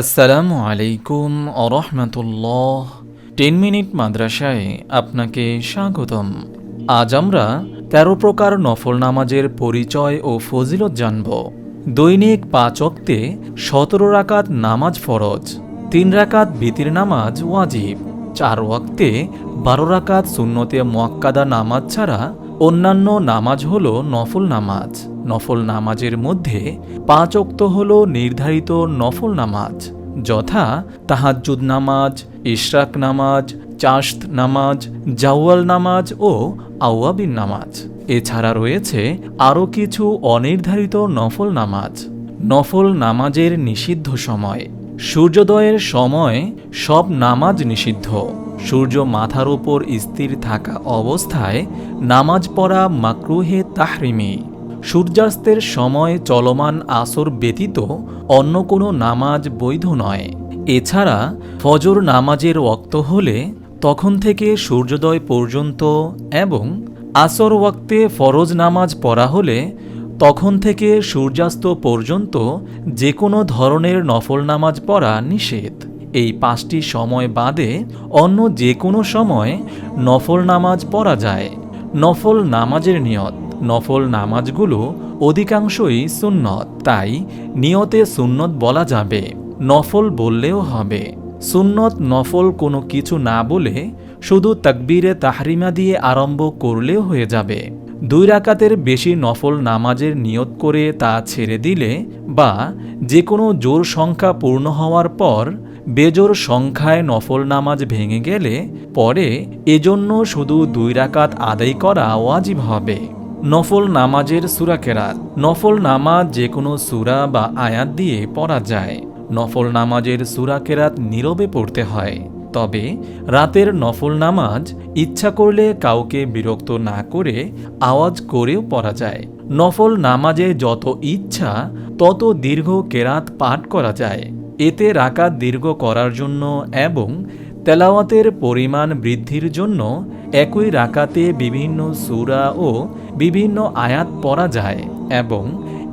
আসসালামু আলাইকুম আরহামতুল্লাহ ten minute মাদ্রাসায় আপনাকে স্বাগতম। আজ আমরা তেরো প্রকার নফল নামাজের পরিচয় ও ফজিলত জানব। দৈনিক পাঁচ অক্তে সতেরো রাকাত নামাজ ফরজ, তিন রাকাত বিতির নামাজ ওয়াজিব, চার ওয়াক্তে বারো রাকাত সুন্নতে মোয়াক্কাদা নামাজ ছাড়া অন্যান্য নামাজ হল নফল নামাজ। নফল নামাজের মধ্যে পাঁচ অক্ত হল নির্ধারিত নফল নামাজ, যথা তাহাজ্জুদ নামাজ, ইশরাক নামাজ, চাশত নামাজ, জাওয়াল নামাজ ও আওয়াবিন নামাজ। এছাড়া রয়েছে আরও কিছু অনির্ধারিত নফল নামাজ। নফল নামাজের নিষিদ্ধ সময়, সূর্যোদয়ের সময় সব নামাজ নিষিদ্ধ। সূর্য মাথার উপর স্থির থাকা অবস্থায় নামাজ পড়া মাকরুহে তাহরিমি। সূর্যাস্তের সময় চলমান আসর ব্যতীত অন্য কোনো নামাজ বৈধ নয়। এছাড়া ফজর নামাজের ওক্ত হলে তখন থেকে সূর্যোদয় পর্যন্ত এবং আসর ওয়াক্তে ফরজ নামাজ পড়া হলে তখন থেকে সূর্যাস্ত পর্যন্ত যে কোনো ধরনের নফল নামাজ পড়া নিষেধ। এই পাঁচটি সময় বাদে অন্য যে কোনো সময় নফল নামাজ পড়া যায়। নফল নামাজের নিয়ত নফল নামাজগুলো অধিকাংশই সুন্নত, তাই নিয়তে সুন্নত বলা যাবে। নফল বললেও হবে। সুন্নত নফল কোনো কিছু না বলে শুধু তাকবীরে তাহরিমা দিয়ে আরম্ভ করলেও হয়ে যাবে। দুই রাকাতের বেশি নফল নামাজের নিয়ত করে তা ছেড়ে দিলে বা যে কোনো জোর সংখ্যা পূর্ণ হওয়ার পর বেজোর সংখ্যায় নফল নামাজ ভেঙে গেলে পরে এজন্য শুধু দুই রাকাত আদায় করা ওয়াজিব হবে। নফল নামাজের সুরা কেরাত। নফল নামাজ যে কোনো সুরা বা আয়াত দিয়ে পড়া যায়। নফল নামাজের সুরা কেরাত নীরবে পড়তে হয়। তবে রাতের নফল নামাজ ইচ্ছা করলে কাউকে বিরক্ত না করে আওয়াজ করেও পড়া যায়। নফল নামাজে যত ইচ্ছা, তত দীর্ঘ কেরাত পাঠ করা যায়। এতে রাকাত দীর্ঘ করার জন্য এবং তেলাওয়াতের পরিমাণ বৃদ্ধির জন্য একই রাকাতে বিভিন্ন সুরা ও বিভিন্ন আয়াত পড়া যায় এবং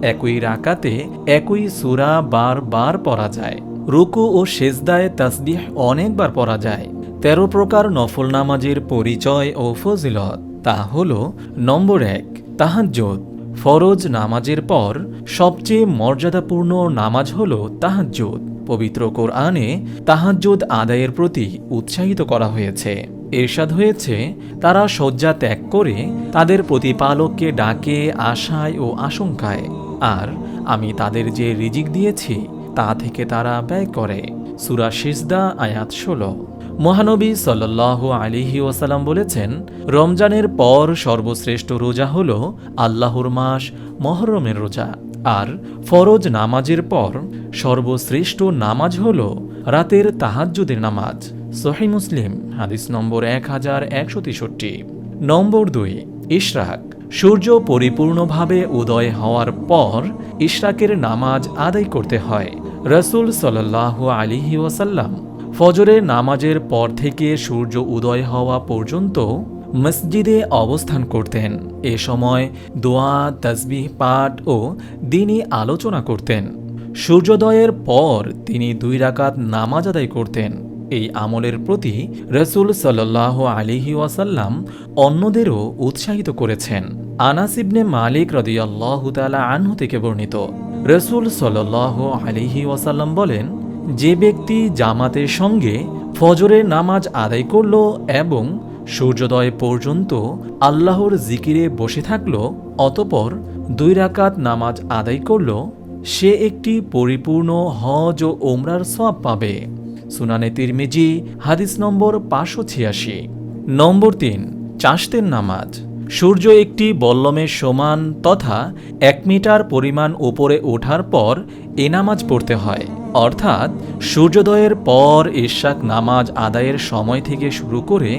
একই রাকাতে একই সুরা বারবার পড়া যায়। রুকু ও সেজদায় তাসবিহ অনেকবার পড়া যায়। তেরো প্রকার নফল নামাজের পরিচয় ও ফজিলত, তা হল নম্বর এক, তাহাজ্জুদ। ফরজ নামাজের পর সবচেয়ে মর্যাদাপূর্ণ নামাজ হল তাহাজ্জুদ। পবিত্র কোরআনে তাহাজ্জুদ আদায়ের প্রতি উৎসাহিত করা হয়েছে। এরশাদ হয়েছে, তারা শয্যা ত্যাগ করে তাদের প্রতিপালককে ডাকে, আশায় ও আশঙ্কায়। আর আমি তাদের যে রিজিক দিয়েছি, তা থেকে তারা ব্যয় করে। সুরা সিজদা, আয়াত ষোলো। মহানবী সাল্লাহ আলিহি ওসালাম বলেছেন, রমজানের পর সর্বশ্রেষ্ঠ রোজা হল আল্লাহর মাস মহরমের রোজা। আর ফরজ নামাজের পর সর্বশ্রেষ্ঠ নামাজ হল রাতের তাহাজ্জুদের নামাজ। সহি মুসলিম, হাদিস নম্বর এক হাজার একশো তেষট্টি। নম্বর দুই, ইশরাক। সূর্য পরিপূর্ণভাবে উদয় হওয়ার পর ইশরাকের নামাজ আদায় করতে হয়, রসুল সাল্লাহ আলিহি ওয়াসাল্লাম। ফজরের নামাজের পর থেকে সূর্য উদয় হওয়া পর্যন্ত মসজিদে অবস্থান করতেন। এ সময় দোয়া, তসবিহ পাঠ ও দিনই আলোচনা করতেন। সূর্যোদয়ের পর তিনি দুই রাকাত নামাজ আদায় করতেন। এই আমলের প্রতি রসুল সাল্লাহ আলিহি ওয়াসাল্লাম অন্যদেরও উৎসাহিত করেছেন। আনাসিবনে মালিক রদিয়াল্লাহ তালা আনহু থেকে বর্ণিত। রসুল সাল্লাহ আলিহি ওয়াসাল্লাম বলেন, যে ব্যক্তি জামাতের সঙ্গে ফজরের নামাজ আদায় করল এবং সূর্যোদয় পর্যন্ত আল্লাহর জিকিরে বসে থাকল, অতপর দুই রাকাত নামাজ আদায় করল, সে একটি পরিপূর্ণ হজ ও ওমরার সব পাবে। সুনানে তিরমিজি, হাদিস নম্বর পাঁচশো ছিয়াশি। নম্বর তিন চাষতের নামাজ। সূর্য একটি বল্লমের সমান তথা এক মিটার পরিমাণ উপরে ওঠার পর এ নামাজ পড়তে হয়। অর্থাৎ সূর্যোদয়ের পর ইশাক নামাজ আদায়ের সময় থেকে শুরু করে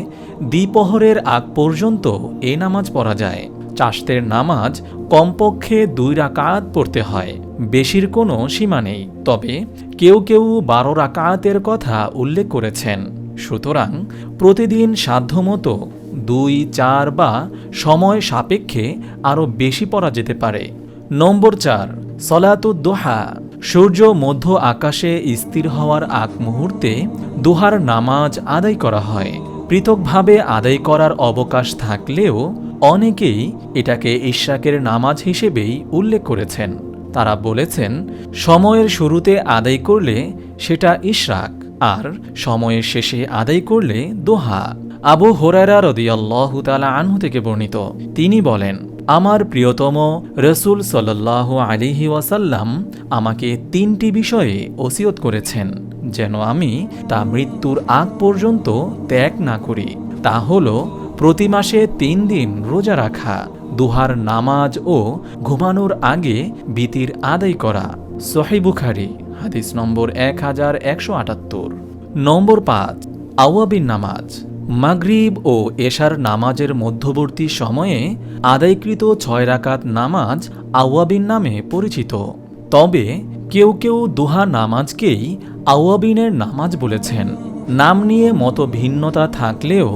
দ্বিপহরের আগ পর্যন্ত এ নামাজ পড়া যায়। চাষতের নামাজ কমপক্ষে দুই রাকাত পড়তে হয়। বেশির কোনো সীমা নেই। তবে কেউ কেউ বারো রাকাতের কথা উল্লেখ করেছেন। সুতরাং প্রতিদিন সাধ্যমতো দুই, চার বা সময় সাপেক্ষে আরও বেশি পড়া যেতে পারে। নম্বর চার সলাতুদ্দোহা সূর্য মধ্য আকাশে স্থির হওয়ার আগ মুহূর্তে দুহার নামাজ আদায় করা হয়। পৃথকভাবে আদায় করার অবকাশ থাকলেও অনেকেই এটাকে ইশরাকের নামাজ হিসেবেই উল্লেখ করেছেন। তারা বলেছেন, সময়ের শুরুতে আদায় করলে সেটা ইশরাক, আর সময়ের শেষে আদায় করলে দোহা। আবু হোরারা রদিয়াল্লাহু তালা আনহু থেকে বর্ণিত। তিনি বলেন, আমার প্রিয়তম রসুল সাল্লাহ আলিহি ওয়াসাল্লাম আমাকে তিনটি বিষয়ে ওসিয়ত করেছেন, যেন আমি তা মৃত্যুর আগ পর্যন্ত ত্যাগ না করি। তা হল প্রতি মাসে তিন দিন রোজা রাখা, দুহার নামাজ ও ঘুমানোর আগে বিতির আদায় করা। সহি বুখারি, হাদিস নম্বর এক হাজার একশো আটাত্তর। নম্বর পাঁচ আওয়াবিন নামাজ। মাগরিব ও এশার নামাজের মধ্যবর্তী সময়ে আদায়কৃত ছয় রাকাত নামাজ আওয়াবিন নামে পরিচিত। তবে কেউ কেউ দুহা নামাজকেই আওয়াবিনের নামাজ বলেছেন। নাম নিয়ে মত ভিন্নতা থাকলেও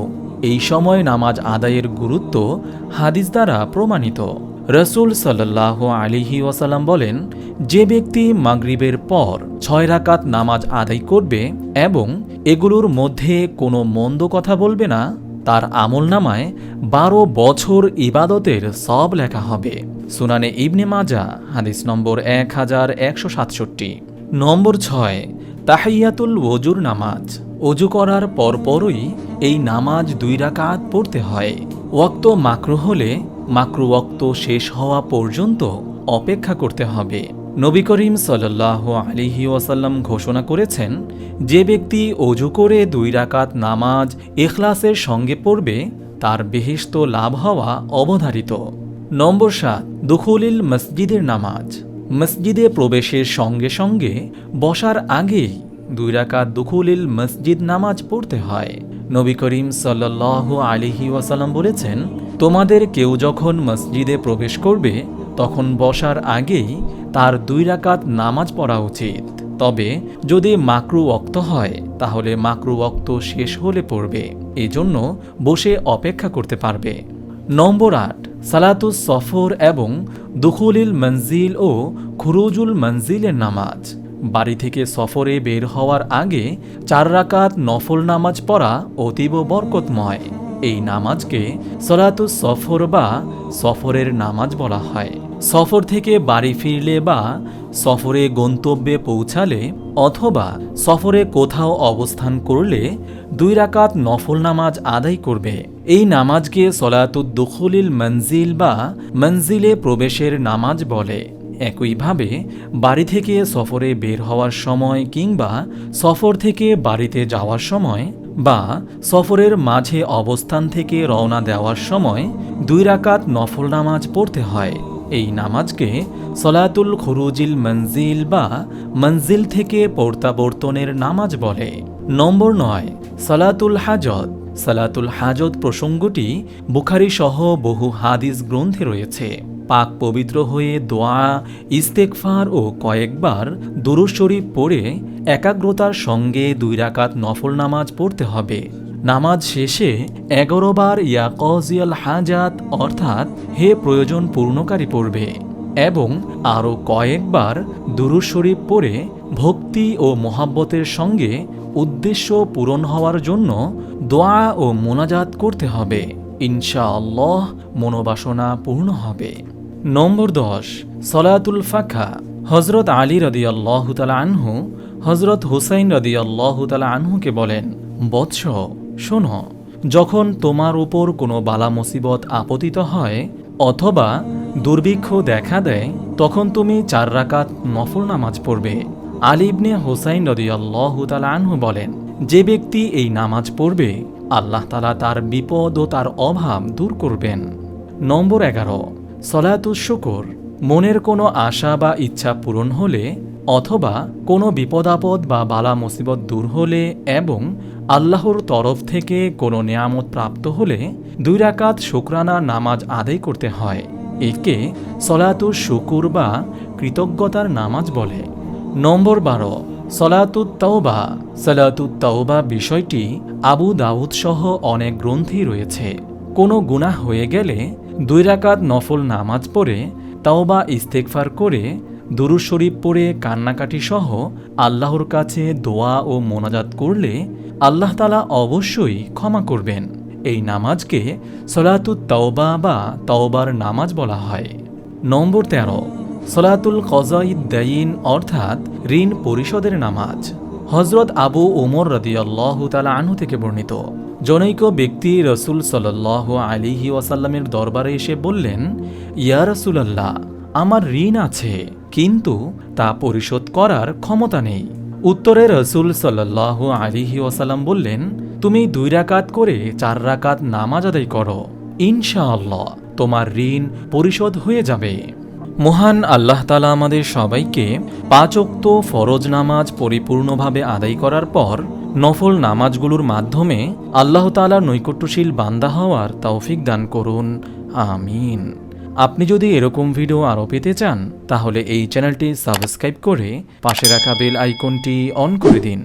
এই সময় নামাজ আদায়ের গুরুত্ব হাদিস দ্বারা প্রমাণিত। রসুল সাল্লাহ আলিহি ওয়াসাল্লাম বলেন, যে ব্যক্তি মাগরিবের পর ছয় রাকাত নামাজ আদায় করবে এবং এগুলোর মধ্যে কোনো মন্দ কথা বলবে না, তার আমল নামায় বারো বছর ইবাদতের সব লেখা হবে। সুনানে ইবনে মাজা, হাদিস নম্বর এক হাজার একশো সাতষট্টি। নম্বর ছয়, তাহিয়াতুল ওজুর নামাজ। অজু করার পরপরই এই নামাজ দুই রাকাত পড়তে হয়। ওয়াক্ত মাকরু হলে মাকরু ওয়াক্ত শেষ হওয়া পর্যন্ত অপেক্ষা করতে হবে। নবী করিম সাল্লাহ আলিহি ওয়াসাল্লাম ঘোষণা করেছেন, যে ব্যক্তি অজু করে দুই রাকাত নামাজ এখলাসের সঙ্গে পড়বে, তার বেহেস্ত লাভ হওয়া অবধারিত। নম্বর সাত, দুখুলিল মসজিদের নামাজ। মসজিদে প্রবেশের সঙ্গে সঙ্গে বসার আগেই দুই রাকাত দুখুলিল মসজিদ নামাজ পড়তে হয়। নবী করিম সাল্লাহ আলিহি ওয়াসাল্লাম বলেছেন, তোমাদের কেউ যখন মসজিদে প্রবেশ করবে, তখন বসার আগেই তার দুই রাকাত নামাজ পড়া উচিত। তবে যদি মাকরু অক্ত হয়, তাহলে মাকরু অক্ত শেষ হলে পড়বে। এজন্য বসে অপেক্ষা করতে পারবে। নম্বর আট সালাতুস সফর এবং দুখুলিল মঞ্জিল ও খুরুজুল মঞ্জিলের নামাজ। বাড়ি থেকে সফরে বের হওয়ার আগে চার রাকাত নফল নামাজ পড়া অতীব বরকতময়। এই নামাজকে সলাতুস সফর বা সফরের নামাজ বলা হয়। সফর থেকে বাড়ি ফিরলে বা সফরে গন্তব্যে পৌঁছালে অথবা সফরে কোথাও অবস্থান করলে দুই রাকাত নফল নামাজ আদায় করবে। এই নামাজকে সলাতুদ দুখুলিল মঞ্জিল বা মঞ্জিলে প্রবেশের নামাজ বলে। একইভাবে বাড়ি থেকে সফরে বের হওয়ার সময় কিংবা সফর থেকে বাড়িতে যাওয়ার সময় বা সফরের মাঝে অবস্থান থেকে রওনা দেওয়ার সময় দুই রাকাত নফল নামাজ পড়তে হয়। এই নামাজকে সলাতুল খরুজিল মঞ্জিল বা মঞ্জিল থেকে প্রত্যাবর্তনের নামাজ বলে। নম্বর নয়, সালাতুল হাজত। সালাতুল হাজত প্রসঙ্গটি বুখারি সহ বহু হাদিস গ্রন্থে রয়েছে। পাক পবিত্র হয়ে দোয়া ইস্তেকফার ও কয়েকবার দুরুজ শরীফ পড়ে একাগ্রতার সঙ্গে দুই রাকাত নফল নামাজ পড়তে হবে। নামাজ শেষে এগারো বার ইয়া কজিয়াল হাজাত, অর্থাৎ হে প্রয়োজন পূর্ণকারী পড়বে এবং আরও কয়েকবার দুরুজ শরীফ পড়ে ভক্তি ও মোহাব্বতের সঙ্গে উদ্দেশ্য পূরণ হওয়ার জন্য দোয়া ও মোনাজাত করতে হবে। ইনশাআল্লাহ মনোবাসনা পূর্ণ হবে। নম্বর দশ, সলাতুল ফাখা। হজরত আলী রদি আল্লাহ আনহু হজরত হুসাইন রদি আল্লাহ আনহুকে বলেন, বৎস, শোনো, যখন তোমার উপর কোনো বালা মুসিবত আপতিত হয় অথবা দুর্ভিক্ষ দেখা দেয়, তখন তুমি চার রাকাত নফল নামাজ পড়বে। আলিবনে হোসাইন রদিয়াল্লাহ আনহু বলেন, যে ব্যক্তি এই নামাজ পড়বে, আল্লাহ তালা তার বিপদ ও তার অভাব দূর করবেন। নম্বর এগারো সলাতুস শুকর, মনের কোনো আশা বা ইচ্ছা পূরণ হলে অথবা কোনো বিপদ আপদ বা বালা মুসিবত দূর হলে এবং আল্লাহর তরফ থেকে কোনো নেয়ামত প্রাপ্ত হলে দুই রাকাত শুক্রানা নামাজ আদায় করতে হয়। একে সলাতুর শুকুর বা কৃতজ্ঞতার নামাজ বলে। নম্বর বারো, সলাতুত তাওবা। সলাতুত তাওবা বিষয়টি আবু দাউদ সহ অনেক গ্রন্থি রয়েছে। কোনো গুনাহ হয়ে গেলে দুই রাকাত নফল নামাজ পড়ে, তাওবা ইস্তেকফার করে দুরুজ শরীফ পড়ে, কান্নাকাটি সহ আল্লাহর কাছে দোয়া ও মোনাজাত করলে আল্লাহ তালা অবশ্যই ক্ষমা করবেন। এই নামাজকে সলাতুত তাওবা বা তাওবার নামাজ বলা হয়। নম্বর তেরো, সলাতুল কজাইদ দাইন অর্থাৎ ঋণ পরিশোধের নামাজ। হজরত আবু ওমর রদিয়াল্লাহ তালা আনহু থেকে বর্ণিত। জনৈক ব্যক্তি রসুল সাল্লাহ আলিহি ওয়াসাল্লামের দরবারে এসে বললেন, ইয়া রসুলাল্লাহ, আমার ঋণ আছে, কিন্তু তা পরিশোধ করার ক্ষমতা নেই। উত্তরে রসুল সাল্লাহ আলিহি ওয়াসাল্লাম বললেন, তুমি দুই রাকাত করে চার রাকাত নামাজ আদায় করো। ইনশাআল্লাহ, তোমার ঋণ পরিশোধ হয়ে যাবে। মহান আল্লাহ তালা আমাদের সবাইকে পাঁচোক্ত ফরজ নামাজ পরিপূর্ণভাবে আদায় করার পর নফল নামাজগুলোর মাধ্যমে আল্লাহ তালার নৈকট্যশীল বান্দা হওয়ার তৌফিক দান করুন। আমিন। আপনি যদি এরকম ভিডিও আরও পেতে চান, তাহলে এই চ্যানেলটি সাবস্ক্রাইব করে পাশে রাখা বেল আইকনটি অন করে দিন।